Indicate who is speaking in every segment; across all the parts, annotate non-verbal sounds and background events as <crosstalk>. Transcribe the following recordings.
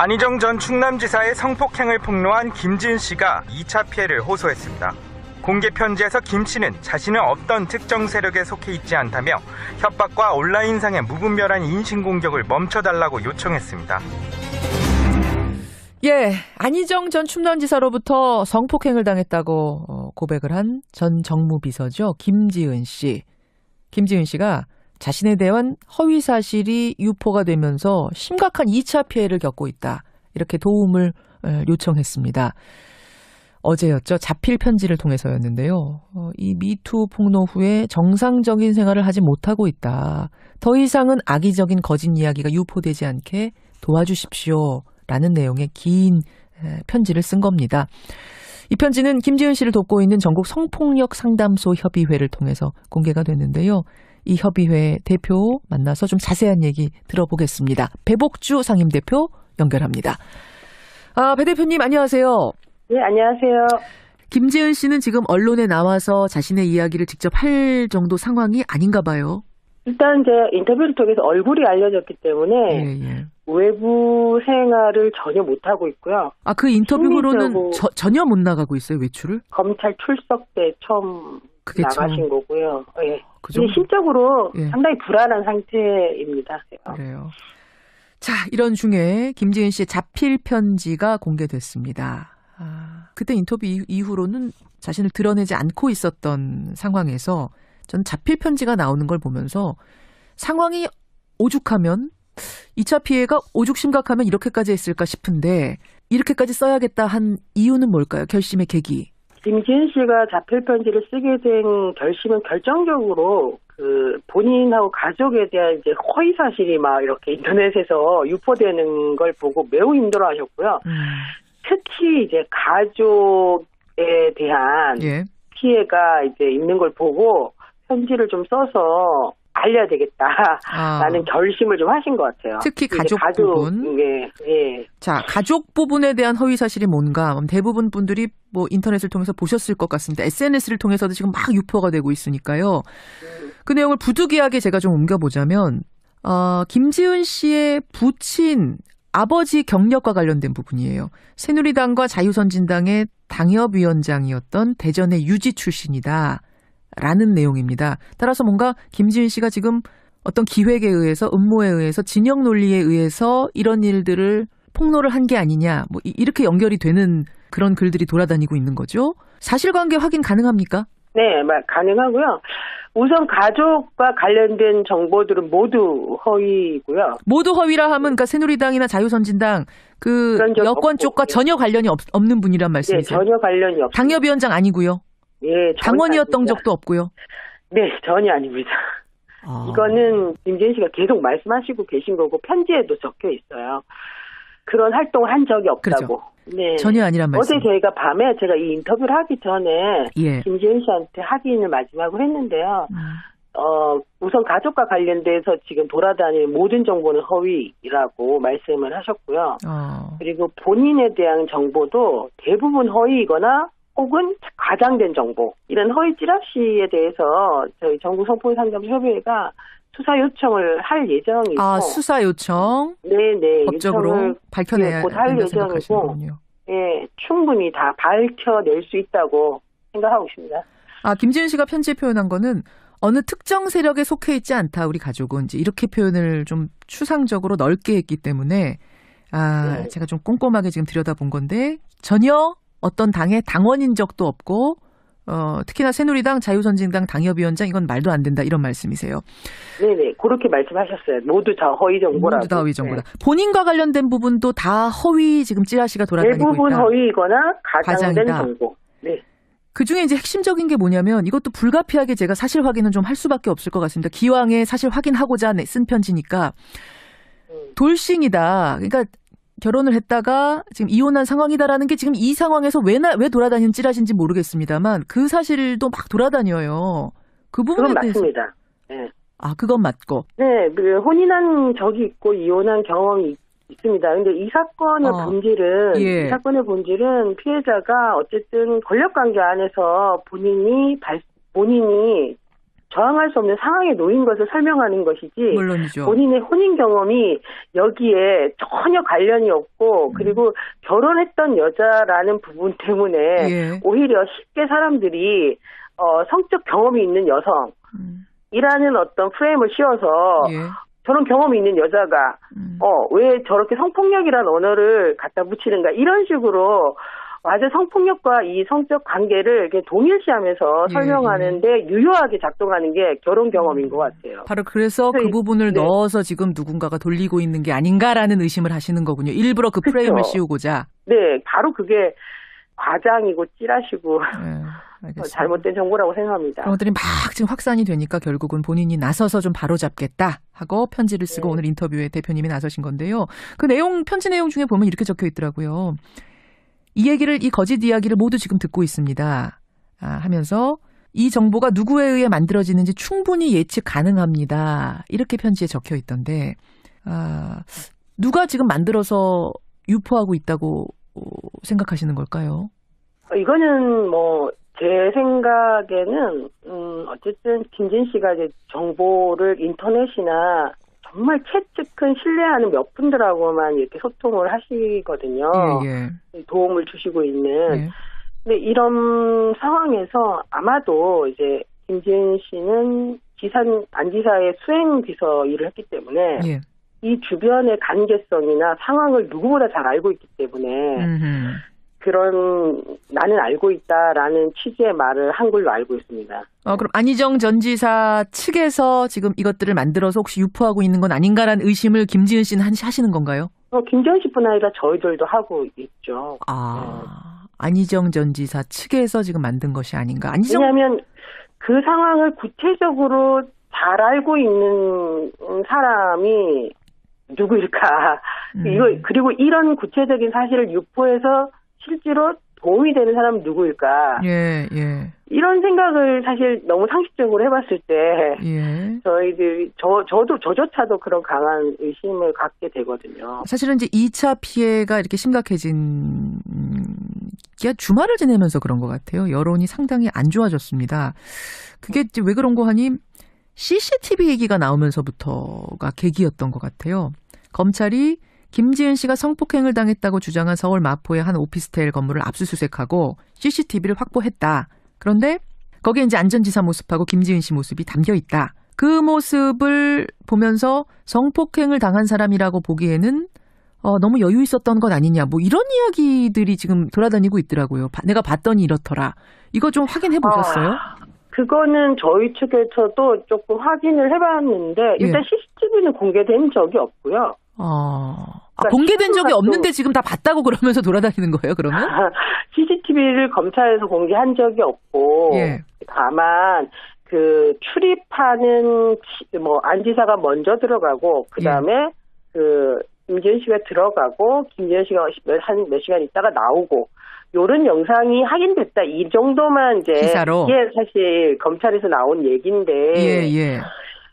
Speaker 1: 안희정 전 충남지사의 성폭행을 폭로한 김지은 씨가 2차 피해를 호소했습니다. 공개 편지에서 김 씨는 자신은 어떤 특정 세력에 속해 있지 않다며 협박과 온라인상의 무분별한 인신공격을 멈춰달라고 요청했습니다.
Speaker 2: 예, 안희정 전 충남지사로부터 성폭행을 당했다고 어, 고백을 한 전 정무비서죠. 김지은 씨. 김지은 씨가 자신에 대한 허위 사실이 유포가 되면서 심각한 2차 피해를 겪고 있다. 이렇게 도움을 에, 요청했습니다. 어제였죠. 자필 편지를 통해서였는데요. 어, 이 미투 폭로 후에 정상적인 생활을 하지 못하고 있다. 더 이상은 악의적인 거짓 이야기가 유포되지 않게 도와주십시오. 라는 내용의 긴 에, 편지를 쓴 겁니다. 이 편지는 김지은 씨를 돕고 있는 전국 성폭력 상담소 협의회를 통해서 공개가 됐는데요. 이 협의회 대표 만나서 좀 자세한 얘기 들어보겠습니다. 배복주 상임대표 연결합니다. 아, 배 대표님 안녕하세요.
Speaker 3: 네, 안녕하세요.
Speaker 2: 김지은 씨는 지금 언론에 나와서 자신의 이야기를 직접 할 정도 상황이 아닌가 봐요.
Speaker 3: 일단 이제 인터뷰를 통해서 얼굴이 알려졌기 때문에
Speaker 2: 예, 예.
Speaker 3: 외부 생활을 전혀 못하고 있고요.
Speaker 2: 아, 그 인터뷰 후로는
Speaker 3: 심리적으로-
Speaker 2: 저- 전혀 못 나가고 있어요, 외출을?
Speaker 3: 검찰 출석 때 처음
Speaker 2: 그게
Speaker 3: 나가신
Speaker 2: 참,
Speaker 3: 거고요. 예.
Speaker 2: 그 정도.
Speaker 3: 심적으로
Speaker 2: 예.
Speaker 3: 상당히 불안한 상태입니다.
Speaker 2: 그래요. 자, 이런 중에 김지은 씨의 자필 편지가 공개됐습니다. 아, 그때 인터뷰 이후- 이후로는 자신을 드러내지 않고 있었던 상황에서 전 자필 편지가 나오는 걸 보면서 상황이 오죽하면 2차 피해가 오죽 심각하면 이렇게까지 했을까 싶은데 이렇게까지 써야겠다 한 이유는 뭘까요? 결심의 계기.
Speaker 3: 김지은 씨가 자필 편지를 쓰게 된 결심은 결정적으로 그 본인하고 가족에 대한 이제 허위 사실이 막 이렇게 인터넷에서 유포되는 걸 보고 매우 힘들어하셨고요.
Speaker 2: 음,
Speaker 3: 특히 이제 가족에 대한
Speaker 2: 예.
Speaker 3: 피해가 이제 있는 걸 보고 편지를 좀 써서 알려야 되겠다라는
Speaker 2: 아,
Speaker 3: 결심을 좀 하신 것 같아요.
Speaker 2: 특히
Speaker 3: 이제
Speaker 2: 가족 부분.
Speaker 3: 예, 예.
Speaker 2: 자, 가족 부분에 대한 허위 사실이 뭔가 음, 대부분 분들이 뭐 인터넷을 통해서 보셨을 것 같습니다. SNS를 통해서도 지금 막 유포가 되고 있으니까요. 그 내용을 부득이하게 제가 좀 옮겨보자면, 어, 김지은 씨의 부친 아버지 경력과 관련된 부분이에요. 새누리당과 자유선진당의 당협위원장이었던 대전의 유지 출신이다. 라는 내용입니다. 따라서 뭔가 김지은 씨가 지금 어떤 기획에 의해서 음모에 의해서 진영 논리에 의해서 이런 일들을 폭로를 한 게 아니냐 뭐 이- 이렇게 연결이 되는 그런 글들이 돌아다니고 있는 거죠. 사실관계 확인 가능합니까?
Speaker 3: 네, 막 가능하고요. 우선 가족과 관련된 정보들은 모두 허위고요.
Speaker 2: 모두 허위라 하면 그러니까 새누리당이나 자유선진당 그 여권
Speaker 3: 없고,
Speaker 2: 쪽과
Speaker 3: 예.
Speaker 2: 전혀 관련이 없, 는 분이란
Speaker 3: 네,
Speaker 2: 말씀이세요.
Speaker 3: 전혀 관련이 없습니다.
Speaker 2: 당협위원장 아니고요.
Speaker 3: 예,
Speaker 2: 당원이었던
Speaker 3: 아닙니다.
Speaker 2: 적도 없고요.
Speaker 3: 네, 전혀 아닙니다.
Speaker 2: 아.
Speaker 3: 이거는 김지은 씨가 계속 말씀하시고 계신 거고 편지에도 적혀 있어요. 그런 활동을 한 적이 없다고. 네.
Speaker 2: 전혀 아니란 말씀.
Speaker 3: 어제 저희가 밤에 제가 이 인터뷰를 하기 전에
Speaker 2: 예.
Speaker 3: 김지은 씨한테 확인을 마지막으로 했는데요.
Speaker 2: 음.
Speaker 3: 어, 우선 가족과 관련돼서 지금 돌아다니는 모든 정보는 허위라고 말씀을 하셨고요.
Speaker 2: 어.
Speaker 3: 그리고 본인에 대한 정보도 대부분 허위이거나 혹은 과장된 정보 이런 허위 찌라시에 대해서 저희 전국 성폭상담 협의회가 수사 요청을 할 예정이고
Speaker 2: 아 수사 요청
Speaker 3: 네네
Speaker 2: 법적으로
Speaker 3: 요청을
Speaker 2: 밝혀내야
Speaker 3: 예,
Speaker 2: 된다
Speaker 3: 예정이고. 예, 충분히 다 밝혀낼 수 있다고 생각하고 있습니다.
Speaker 2: 아, 김지은 씨가 편지에 표현한 거는 어느 특정 세력에 속해 있지 않다, 우리 가족은. 이제 이렇게 표현을 좀 추상적으로 넓게 했기 때문에, 아,
Speaker 3: 네.
Speaker 2: 제가 좀 꼼꼼하게 지금 들여다본 건데, 전혀 어떤 당의 당원인 적도 없고, 어, 특히나 새누리당, 자유선진당 당협위원장, 이건 말도 안 된다, 이런 말씀이세요.
Speaker 3: 네네 그렇게 말씀하셨어요. 모두 다 허위 정보라고.
Speaker 2: 모두 다 허위 정보다.
Speaker 3: 네.
Speaker 2: 본인과 관련된 부분도 다 허위 지금 찌라시가 돌아다니고
Speaker 3: 대부분
Speaker 2: 있다.
Speaker 3: 허위이거나 가장된. 정보. 네.
Speaker 2: 그 중에 이제 핵심적인 게 뭐냐면 이것도 불가피하게 제가 사실 확인은 좀 할 수밖에 없을 것 같습니다. 기왕에 사실 확인하고자 내- 쓴 편지니까
Speaker 3: 음.
Speaker 2: 돌싱이다. 그러니까 결혼을 했다가 지금 이혼한 상황이다라는 게 지금 이 상황에서 왜, 나, 왜 돌아다니는 찌라시인지 모르겠습니다만 그 사실도 막 돌아다녀요. 그 부분에
Speaker 3: 그건
Speaker 2: 대해서
Speaker 3: 맞습니다. 네.
Speaker 2: 아 그건 맞고
Speaker 3: 네, 그 혼인한 적이 있고 이혼한 경험이 있- 있습니다. 근데 이 사건의
Speaker 2: 어.
Speaker 3: 본질은
Speaker 2: 예.
Speaker 3: 이 사건의 본질은 피해자가 어쨌든 권력 관계 안에서 본인이 발, 본인이 저항할 수 없는 상황에 놓인 것을 설명하는 것이지
Speaker 2: 물론이죠.
Speaker 3: 본인의 혼인 경험이 여기에 전혀 관련이 없고 그리고 결혼했던 여자라는 부분 때문에
Speaker 2: 예.
Speaker 3: 오히려 쉽게 사람들이 어, 성적 경험이 있는 여성이라는
Speaker 2: 음,
Speaker 3: 어떤 프레임을 씌워서
Speaker 2: 예.
Speaker 3: 저런 경험이 있는 여자가
Speaker 2: 음.
Speaker 3: 어, 왜 저렇게 성폭력이라는 언어를 갖다 붙이는가 이런 식으로 아주 성폭력과 이 성적 관계를 이렇게 동일시하면서
Speaker 2: 예,
Speaker 3: 설명하는데 유효하게 작동하는 게 결혼 경험인 것 같아요.
Speaker 2: 바로 그래서 그
Speaker 3: 그래서 이-
Speaker 2: 부분을
Speaker 3: 네.
Speaker 2: 넣어서 지금 누군가가 돌리고 있는 게 아닌가라는 의심을 하시는 거군요. 일부러 그
Speaker 3: 그쵸.
Speaker 2: 프레임을 씌우고자.
Speaker 3: 네, 바로 그게 과장이고 찌라시고
Speaker 2: 네, 알겠습니다.
Speaker 3: 잘못된 정보라고 생각합니다.
Speaker 2: 그런 것들이 막 지금 확산이 되니까 결국은 본인이 나서서 좀 바로잡겠다 하고 편지를 쓰고
Speaker 3: 네.
Speaker 2: 오늘 인터뷰에 대표님이 나서신 건데요. 그 내용 편지 내용 중에 보면 이렇게 적혀 있더라고요. 이 얘기를 이 거짓 이야기를 모두 지금 듣고 있습니다. 아, 하면서 이 정보가 누구에 의해 만들어지는지 충분히 예측 가능합니다. 이렇게 편지에 적혀 있던데 아, 누가 지금 만들어서 유포하고 있다고 어, 생각하시는 걸까요?
Speaker 3: 어, 이거는 뭐 제 생각에는 음 어쨌든 김진 씨가 이제 정보를 인터넷이나 정말 채찍은 신뢰하는 몇 분들하고만 이렇게 소통을 하시거든요.
Speaker 2: 예, 예.
Speaker 3: 도움을 주시고 있는.
Speaker 2: 예.
Speaker 3: 근데 이런 상황에서 아마도 이제 김진 씨는 지산 안지사의 수행 비서 일을 했기 때문에
Speaker 2: 예.
Speaker 3: 이 주변의 관계성이나 상황을 누구보다 잘 알고 있기 때문에
Speaker 2: 음흠.
Speaker 3: 그런 나는 알고 있다라는 취지의 말을 한 걸로 알고 있습니다.
Speaker 2: 어, 그럼 안희정 전 지사 측에서 지금 이것들을 만들어서 혹시 유포하고 있는 건 아닌가라는 의심을 김지은 씨는 한- 하시는 건가요?
Speaker 3: 어, 김지현 씨뿐 아니라 저희들도 하고 있죠.
Speaker 2: 아, 안희정 전 지사 측에서 지금 만든 것이 아닌가. 안희정
Speaker 3: 왜냐하면 그 상황을 구체적으로 잘 알고 있는 사람이 누구일까?
Speaker 2: 음.
Speaker 3: 이거 그리고 이런 구체적인 사실을 유포해서 실제로 도움이 되는 사람은 누구일까?
Speaker 2: 예, 예,
Speaker 3: 이런 생각을 사실 너무 상식적으로 해봤을 때
Speaker 2: 예.
Speaker 3: 저희들이 저 저도 저조차도 그런 강한 의심을 갖게 되거든요.
Speaker 2: 사실은 이제 2차 피해가 이렇게 심각해진 음, 게 주말을 지내면서 그런 것 같아요. 여론이 상당히 안 좋아졌습니다. 그게 이제 왜 그런 거 하니 CCTV 얘기가 나오면서부터가 계기였던 것 같아요. 검찰이 김지은 씨가 성폭행을 당했다고 주장한 서울 마포의 한 오피스텔 건물을 압수수색하고 CCTV를 확보했다. 그런데 거기에 이제 안전지사 모습하고 김지은 씨 모습이 담겨 있다. 그 모습을 보면서 성폭행을 당한 사람이라고 보기에는 어, 너무 여유 있었던 것 아니냐. 뭐 이런 이야기들이 지금 돌아다니고 있더라고요. 바- 내가 봤더니 이렇더라. 이거 좀 확인해 보셨어요?
Speaker 3: 아, 그거는 저희 측에서도 조금 확인을 해봤는데 일단
Speaker 2: 예.
Speaker 3: CCTV는 공개된 적이 없고요.
Speaker 2: 어, 아,
Speaker 3: 그러니까
Speaker 2: 공개된 적이 없는데
Speaker 3: 또-
Speaker 2: 지금 다 봤다고 그러면서 돌아다니는 거예요, 그러면? <laughs>
Speaker 3: CCTV를 검찰에서 공개한 적이 없고
Speaker 2: 예.
Speaker 3: 다만 그 출입하는 치- 뭐 안지사가 먼저 들어가고 그 다음에
Speaker 2: 예.
Speaker 3: 그 김지현 씨가 들어가고 김지현 씨가 한 몇 시간 있다가 나오고 요런 영상이 확인됐다 이 정도만 이제
Speaker 2: 기사로?
Speaker 3: 이게 사실 검찰에서 나온 얘기인데
Speaker 2: 예, 예.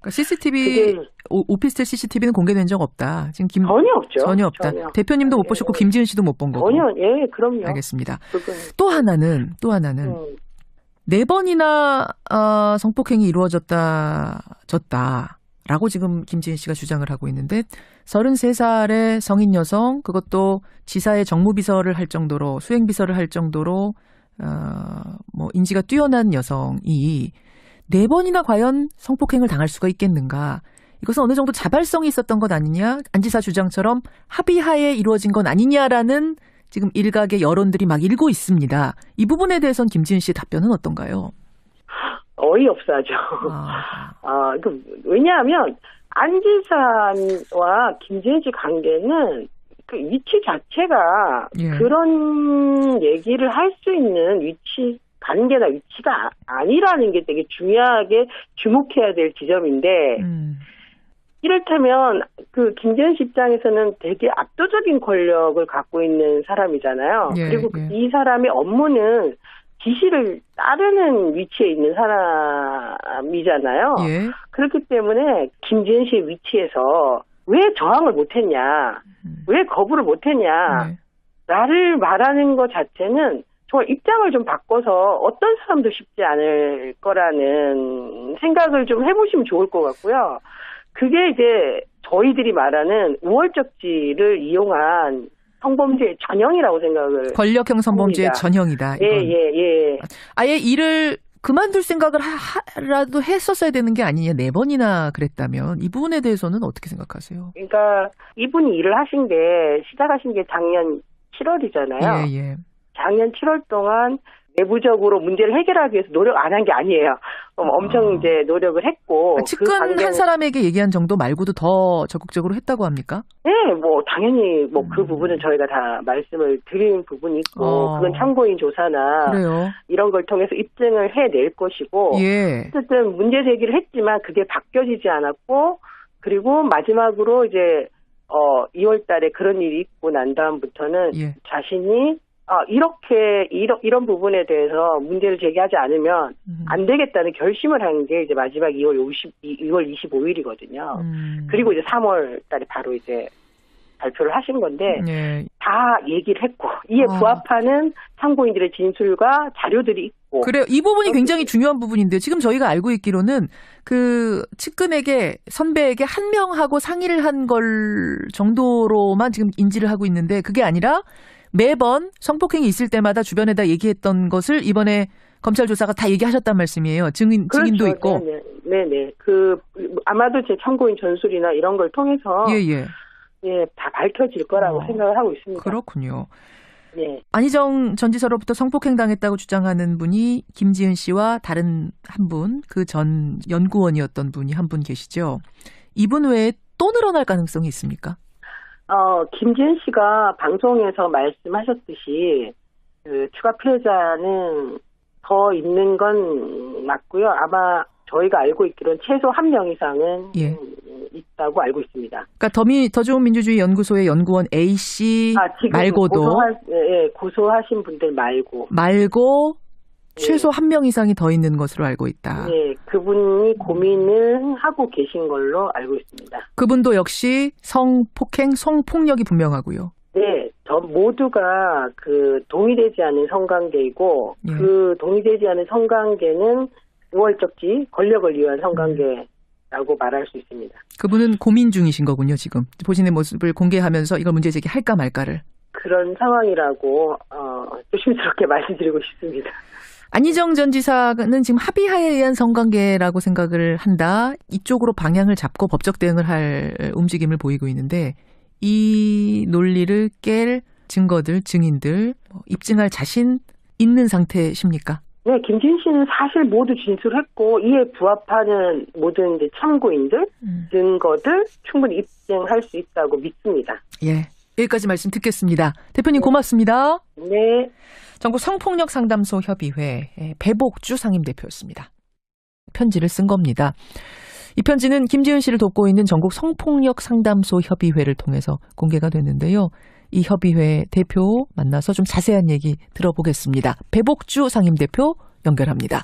Speaker 2: 그러니까 CCTV, 오, 오피스텔 CCTV는 공개된 적 없다. 지금 김,
Speaker 3: 전혀 없죠.
Speaker 2: 전혀 없다.
Speaker 3: 전혀.
Speaker 2: 대표님도 못
Speaker 3: 예.
Speaker 2: 보셨고, 김지은 씨도 못 본 거고.
Speaker 3: 전혀 예 그럼요.
Speaker 2: 알겠습니다.
Speaker 3: 그건
Speaker 2: 또 하나는, 또 하나는,
Speaker 3: 음,
Speaker 2: 네 번이나 어, 성폭행이 이루어졌다 졌다 라고 지금 김지은 씨가 주장을 하고 있는데 33살의 성인 여성 그것도 지사의 정무비서를 할 정도로 수행비서를 할 정도로 어, 뭐 인지가 뛰어난 여성이 네 번이나 과연 성폭행을 당할 수가 있겠는가? 이것은 어느 정도 자발성이 있었던 것 아니냐? 안지사 주장처럼 합의하에 이루어진 건 아니냐라는 지금 일각의 여론들이 막 일고 있습니다. 이 부분에 대해서는 김지은 씨의 답변은 어떤가요?
Speaker 3: 어이없어하죠.
Speaker 2: 아,
Speaker 3: 아, 그, 왜냐하면, 안지사와 김재현 씨 관계는 그 위치 자체가
Speaker 2: 예.
Speaker 3: 그런 얘기를 할 수 있는 위치, 관계나 위치가 아- 아니라는 게 되게 중요하게 주목해야 될 지점인데,
Speaker 2: 음,
Speaker 3: 이를테면, 그 김재현 씨 입장에서는 되게 압도적인 권력을 갖고 있는 사람이잖아요.
Speaker 2: 예,
Speaker 3: 그리고
Speaker 2: 예.
Speaker 3: 이 사람의 업무는 지시를 따르는 위치에 있는 사람이잖아요.
Speaker 2: 예.
Speaker 3: 그렇기 때문에 김지은 씨의 위치에서 왜 저항을 못했냐,
Speaker 2: 음.
Speaker 3: 왜 거부를 못했냐,
Speaker 2: 네.
Speaker 3: 나를 말하는 것 자체는 정말 입장을 좀 바꿔서 어떤 사람도 쉽지 않을 거라는 생각을 좀 해보시면 좋을 것 같고요. 그게 이제 저희들이 말하는 우월적지를 이용한 성범죄의 전형이라고 생각을.
Speaker 2: 권력형 성범죄의
Speaker 3: 합니다.
Speaker 2: 전형이다.
Speaker 3: 예,
Speaker 2: 이건.
Speaker 3: 예, 예.
Speaker 2: 아예 일을 그만둘 생각을 하, 라도 했었어야 되는 게 아니냐 네 번이나 그랬다면 이 부분에 대해서는 어떻게 생각하세요?
Speaker 3: 그러니까 이분이 일을 하신 게 시작하신 게 작년 7월이잖아요.
Speaker 2: 예, 예.
Speaker 3: 작년 7월 동안 내부적으로 문제를 해결하기 위해서 노력 안 한 게 아니에요. 어, 엄청
Speaker 2: 아.
Speaker 3: 이제 노력을 했고 그
Speaker 2: 측근
Speaker 3: 관계는-
Speaker 2: 한 사람에게 얘기한 정도 말고도 더 적극적으로 했다고 합니까?
Speaker 3: 네, 뭐 당연히 뭐그
Speaker 2: 음.
Speaker 3: 부분은 저희가 다 말씀을 드린 부분이 있고
Speaker 2: 어.
Speaker 3: 그건 참고인 조사나
Speaker 2: 그래요.
Speaker 3: 이런 걸 통해서 입증을 해낼 것이고
Speaker 2: 예.
Speaker 3: 어쨌든 문제 제기를 했지만 그게 바뀌어지지 않았고 그리고 마지막으로 이제 어 2월 달에 그런 일이 있고 난 다음부터는
Speaker 2: 예.
Speaker 3: 자신이 아 이렇게 이런 이런 부분에 대해서 문제를 제기하지 않으면
Speaker 2: 음.
Speaker 3: 안 되겠다는 결심을 한 게 이제 마지막 2월 50 2월 25일이거든요.
Speaker 2: 음.
Speaker 3: 그리고 이제 3월 달에 바로 이제 발표를 하신 건데
Speaker 2: 예.
Speaker 3: 다 얘기를 했고 이에
Speaker 2: 아.
Speaker 3: 부합하는 참고인들의 진술과 자료들이 있고
Speaker 2: 그래요. 이 부분이. 굉장히 중요한 부분인데 지금 저희가 알고 있기로는 그 측근에게 선배에게 한 명하고 상의를 한 걸 정도로만 지금 인지를 하고 있는데 그게 아니라 매번 성폭행이 있을 때마다 주변에다 얘기했던 것을 이번에 검찰 조사가 다 얘기하셨단 말씀이에요. 증인 증인도
Speaker 3: 그렇죠.
Speaker 2: 있고.
Speaker 3: 네네. 네네. 그 아마도 제 참고인 전술이나 이런 걸 통해서
Speaker 2: 예, 예.
Speaker 3: 예, 다 밝혀질 거라고
Speaker 2: 어,
Speaker 3: 생각을 하고 있습니다.
Speaker 2: 그렇군요.
Speaker 3: 네.
Speaker 2: 안희정 전 지사로부터 성폭행 당했다고 주장하는 분이 김지은 씨와 다른 한 분, 그 전 연구원이었던 분이 한 분 계시죠. 이분 외에 또 늘어날 가능성이 있습니까?
Speaker 3: 어, 김지은 씨가 방송에서 말씀하셨듯이 그 추가 피해자는 더 있는 건 맞고요. 아마 저희가 알고 있기로는 최소 한 명 이상은
Speaker 2: 예.
Speaker 3: 음, 있다고 알고 있습니다.
Speaker 2: 그러니까 더미 더 좋은 민주주의 연구소의 연구원 A 씨
Speaker 3: 아,
Speaker 2: 말고도
Speaker 3: 고소하, 예, 예, 고소하신 분들 말고
Speaker 2: 말고
Speaker 3: 예.
Speaker 2: 최소 한 명 이상이 더 있는 것으로 알고 있다.
Speaker 3: 예, 그분이 고민을 하고 계신 걸로 알고 있습니다.
Speaker 2: 그분도 역시 성폭행, 성폭력이 분명하고요.
Speaker 3: 네, 저 모두가 그 동의되지 않은 성관계이고
Speaker 2: 예.
Speaker 3: 그 동의되지 않은 성관계는 우월적지 권력을 위한 성관계라고 말할 수 있습니다.
Speaker 2: 그분은 고민 중이신 거군요, 지금. 본인의 모습을 공개하면서 이걸 문제 제기할까 말까를.
Speaker 3: 그런 상황이라고 어, 조심스럽게 <laughs> 말씀드리고 싶습니다.
Speaker 2: 안희정 전 지사는 지금 합의하에 의한 성관계라고 생각을 한다. 이쪽으로 방향을 잡고 법적 대응을 할 움직임을 보이고 있는데 이 논리를 깰 증거들, 증인들 뭐 입증할 자신 있는 상태십니까?
Speaker 3: 네, 김진 씨는 사실 모두 진술했고 이에 부합하는 모든 이제 참고인들 증거들 충분히 입증할 수 있다고 믿습니다.
Speaker 2: 예. 여기까지 말씀 듣겠습니다. 대표님 고맙습니다.
Speaker 3: 네.
Speaker 2: 전국 성폭력 상담소 협의회 의 배복주 상임 대표였습니다. 편지를 쓴 겁니다. 이 편지는 김지은 씨를 돕고 있는 전국 성폭력 상담소 협의회를 통해서 공개가 됐는데요. 이 협의회 대표 만나서 좀 자세한 얘기 들어보겠습니다. 배복주 상임 대표 연결합니다.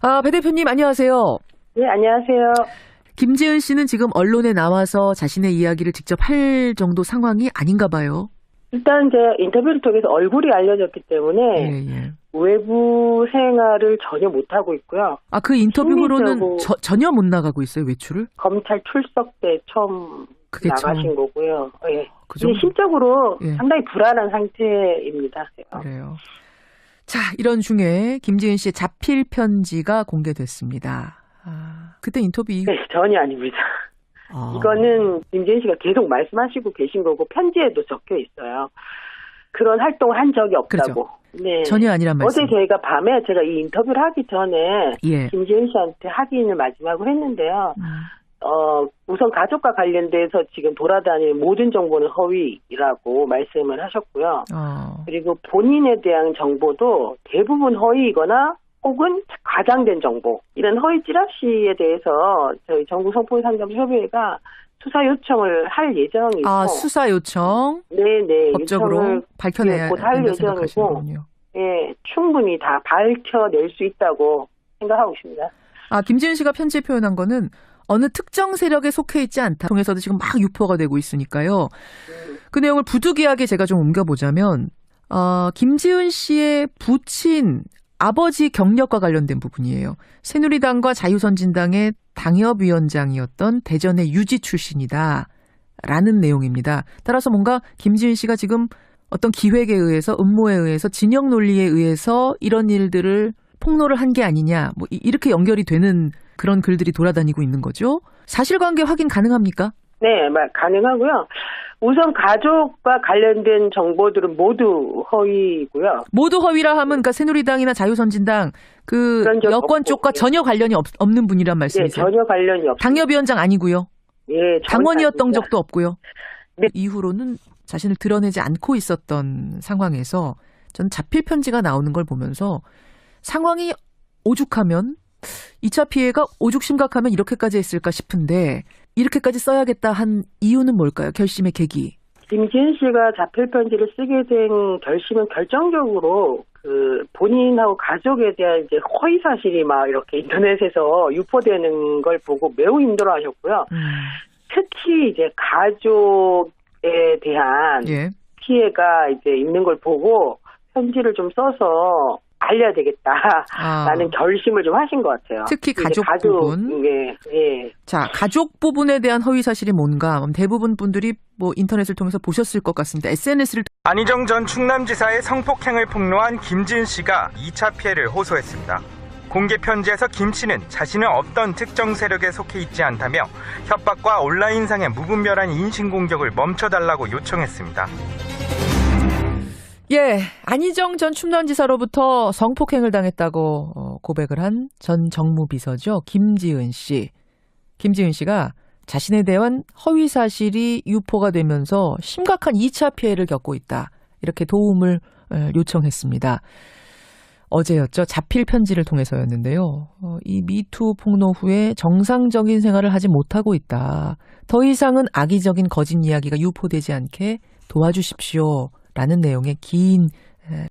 Speaker 2: 아, 배 대표님 안녕하세요.
Speaker 3: 네, 안녕하세요.
Speaker 2: 김지은 씨는 지금 언론에 나와서 자신의 이야기를 직접 할 정도 상황이 아닌가 봐요.
Speaker 3: 일단 이제 인터뷰를 통해서 얼굴이 알려졌기 때문에
Speaker 2: 예, 예.
Speaker 3: 외부 생활을 전혀 못 하고 있고요.
Speaker 2: 아, 그 인터뷰 후로는
Speaker 3: 심리적으로-
Speaker 2: 저- 전혀 못 나가고 있어요, 외출을?
Speaker 3: 검찰 출석 때 처음
Speaker 2: 그게
Speaker 3: 나가신
Speaker 2: 참,
Speaker 3: 거고요. 예.
Speaker 2: 그 정도.
Speaker 3: 심적으로
Speaker 2: 예.
Speaker 3: 상당히 불안한 상태입니다.
Speaker 2: 그래요. 자, 이런 중에 김지은 씨의 자필 편지가 공개됐습니다. 아, 그때 인터뷰 이
Speaker 3: 네, 전혀 아닙니다.
Speaker 2: 아,
Speaker 3: 이거는 김재인 씨가 계속 말씀하시고 계신 거고 편지에도 적혀 있어요. 그런 활동을 한 적이 없다고. 네.
Speaker 2: 전혀 아니란 말씀.
Speaker 3: 어제 저희가 밤에 제가 이 인터뷰를 하기 전에
Speaker 2: 예.
Speaker 3: 김지은 씨한테 확인을 마지막으로 했는데요.
Speaker 2: 음,
Speaker 3: 어, 우선 가족과 관련돼서 지금 돌아다니는 모든 정보는 허위라고 말씀을 하셨고요.
Speaker 2: 어,
Speaker 3: 그리고 본인에 대한 정보도 대부분 허위이거나 혹은 과장된 정보 이런 허위 찌라시에 대해서 저희 전국 성폭력 상담 협의회가 수사 요청을 할 예정이고
Speaker 2: 아, 수사 요청
Speaker 3: 네네
Speaker 2: 법적으로
Speaker 3: 요청을
Speaker 2: 밝혀내야
Speaker 3: 예, 곧할 예정이고. 예 충분히 다 밝혀낼 수 있다고 생각하고 있습니다.
Speaker 2: 아, 김지은 씨가 편지에 표현한 거는 어느 특정 세력에 속해 있지 않다. 통해서도 지금 막 유포가 되고 있으니까요. 그 내용을 부득이하게 제가 좀 옮겨보자면 어, 김지은 씨의 부친 아버지 경력과 관련된 부분이에요. 새누리당과 자유선진당의 당협위원장이었던 대전의 유지 출신이다. 라는 내용입니다. 따라서 뭔가 김지은 씨가 지금 어떤 기획에 의해서 음모에 의해서 진영 논리에 의해서 이런 일들을 폭로를 한 게 아니냐. 뭐 이- 이렇게 연결이 되는 그런 글들이 돌아다니고 있는 거죠. 사실관계 확인 가능합니까?
Speaker 3: 네, 마- 가능하고요. 우선 가족과 관련된 정보들은 모두 허위고요.
Speaker 2: 모두 허위라 하면 그러니까 새누리당이나 자유선진당 그 여권
Speaker 3: 없고,
Speaker 2: 쪽과
Speaker 3: 예.
Speaker 2: 전혀 관련이 없, 는 분이란
Speaker 3: 네,
Speaker 2: 말씀이세요.
Speaker 3: 전혀 관련이 없습니다.
Speaker 2: 당협위원장 아니고요.
Speaker 3: 예,
Speaker 2: 당원이었던
Speaker 3: 아닙니다.
Speaker 2: 적도 없고요.
Speaker 3: 네.
Speaker 2: 이후로는 자신을 드러내지 않고 있었던 상황에서 전 자필 편지가 나오는 걸 보면서 상황이 오죽하면 2차 피해가 오죽 심각하면 이렇게까지 했을까 싶은데 이렇게까지 써야겠다 한 이유는 뭘까요? 결심의 계기.
Speaker 3: 김지은 씨가 자필 편지를 쓰게 된 결심은 결정적으로 그 본인하고 가족에 대한 이제 허위 사실이 막 이렇게 인터넷에서 유포되는 걸 보고 매우 힘들어하셨고요.
Speaker 2: 음,
Speaker 3: 특히 이제 가족에 대한
Speaker 2: 예.
Speaker 3: 피해가 이제 있는 걸 보고 편지를 좀 써서 알려야 되겠다라는
Speaker 2: 아.
Speaker 3: 결심을 좀 하신 것 같아요.
Speaker 2: 특히
Speaker 3: 이제
Speaker 2: 가족 부분.
Speaker 3: 예, 예.
Speaker 2: 자, 가족 부분에 대한 허위 사실이 뭔가 대부분 분들이 뭐 인터넷을 통해서 보셨을 것 같습니다. SNS를
Speaker 1: 안희정 전 충남지사의 성폭행을 폭로한 김지은 씨가 2차 피해를 호소했습니다. 공개 편지에서 김 씨는 자신은 어떤 특정 세력에 속해 있지 않다며 협박과 온라인상의 무분별한 인신공격을 멈춰달라고 요청했습니다.
Speaker 2: 예, 안희정 전 충남지사로부터 성폭행을 당했다고 어, 고백을 한 전 정무비서죠. 김지은 씨. 김지은 씨가 자신에 대한 허위 사실이 유포가 되면서 심각한 2차 피해를 겪고 있다. 이렇게 도움을 에, 요청했습니다. 어제였죠. 자필 편지를 통해서였는데요. 어, 이 미투 폭로 후에 정상적인 생활을 하지 못하고 있다. 더 이상은 악의적인 거짓 이야기가 유포되지 않게 도와주십시오. 라는 내용의 긴